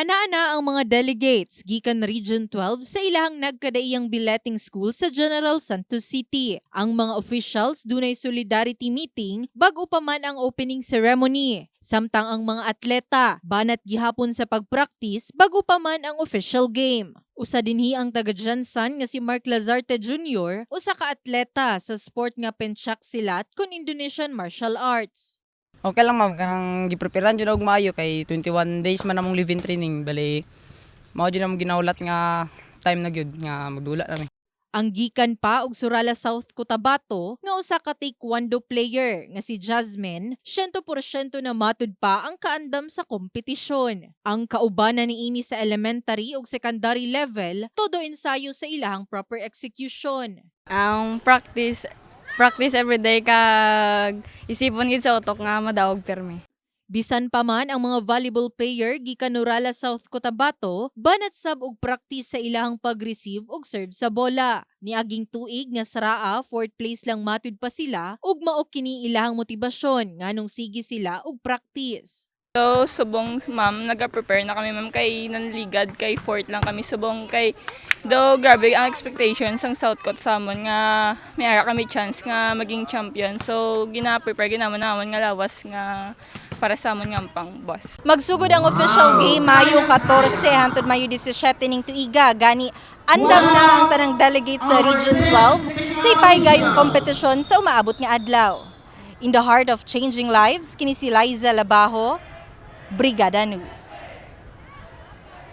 Ana-ana ang mga delegates gikan Region 12 sa ilahang nagkadaiyang biletting school sa General Santos City. Ang mga officials dunay solidarity meeting bago pa man ang opening ceremony. Samtang ang mga atleta banat gihapon sa pagpractice bago pa man ang official game. Usa dinhi ang taga Jansan nga si Mark Lazarte Jr. usa ka atleta sa sport nga penchak silat kun Indonesian martial arts. Okay lang ma'am, kanang gipreparean jud og maayo kay 21 days man namong live-in training bali mao jud namong ginaulat nga time na gyud nga magdula na mi. Ang gikan pa og Surala South Cotabato nga usa ka taekwondo player nga si Jasmine, 100% na matud pa ang kaandam sa kompetisyon. Ang kaubanan niini sa elementary ug secondary level, todo ensayo sa ilahang proper execution. Ang practice practice everyday kag isipon gid sa utok nga madawog permi. Bisan pa man ang mga volleyball player gikan Nurala South Cotabato, banat sab og practice sa ilahang pag-receive og serve sa bola. Niaging tuig nga saraa fourth place lang matud pa sila ug mao kini ilahang motibasyon nganong sige sila og practice. So, subong ma'am, nag-prepare na kami ma'am kay nanligad, kay fourth lang kami subong kay do grabe ang expectations ang South Coast sa amon nga may ara kami chance nga maging champion. So, gina-prepare ginaman naman nga lawas nga para sa amon nga pang boss. Magsugod ang official game Mayo 14 hangtod Mayo 17 ning tuiga gani andam na ang tanang delegates sa Region 12 sa ipaygayong kompetisyon sa umaabot nga adlaw. In the heart of changing lives kini si Liza Labajo, Brigada News.